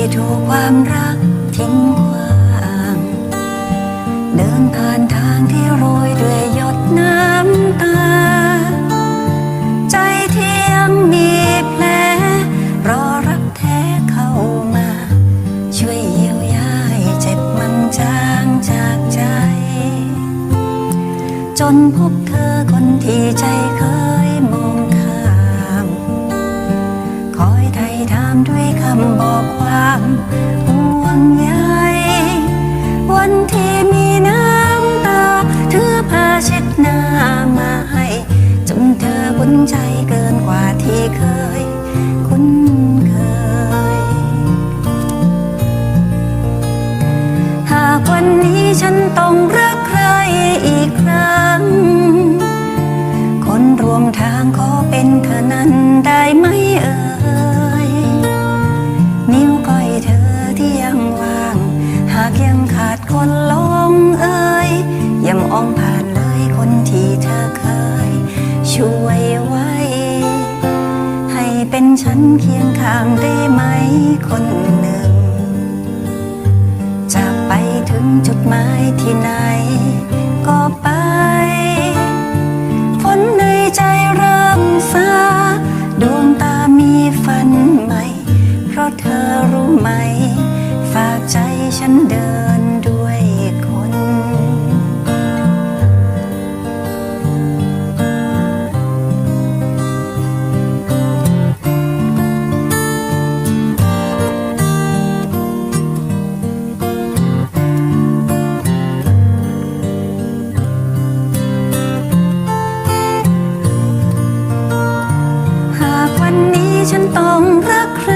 ที่ถูกความรักทิ้งขวางเดินผ่านทางที่โรยด้วยหยดน้ำตา ใจที่ยังมีแผลรอรักแท้เข้ามา ช่วยเยียวยาให้เจ็บมันจางจากใจ จนพบเธอคนที่ใจเคย ห่วงใยวันที่มีน้ำตาเธอพาเช็ดหน้ามาให้จนเธอคุ้นใจเกินกว่าที่เคย คุ้นเคย หากวันนี้ฉันต้องรักใครอีกครั้ง คนรวมทางขอเป็นเธอนั้นได้ไหมเอ่ย ดคนลงเอ่ยอย่ามองผ่านเลยคนที่เธอเคย ช่วยไว้ ให้เป็นฉันเคียงข้างได้ไหมคนหนึ่ง จะไปถึงจุดหมายที่ไหน ก็ไปฝนในใจเริ่มซาดวงตามีฝันใหม่ เพราะเธอรู้ไหม ฝากใจฉันเดิน ฉันต้องรักใคร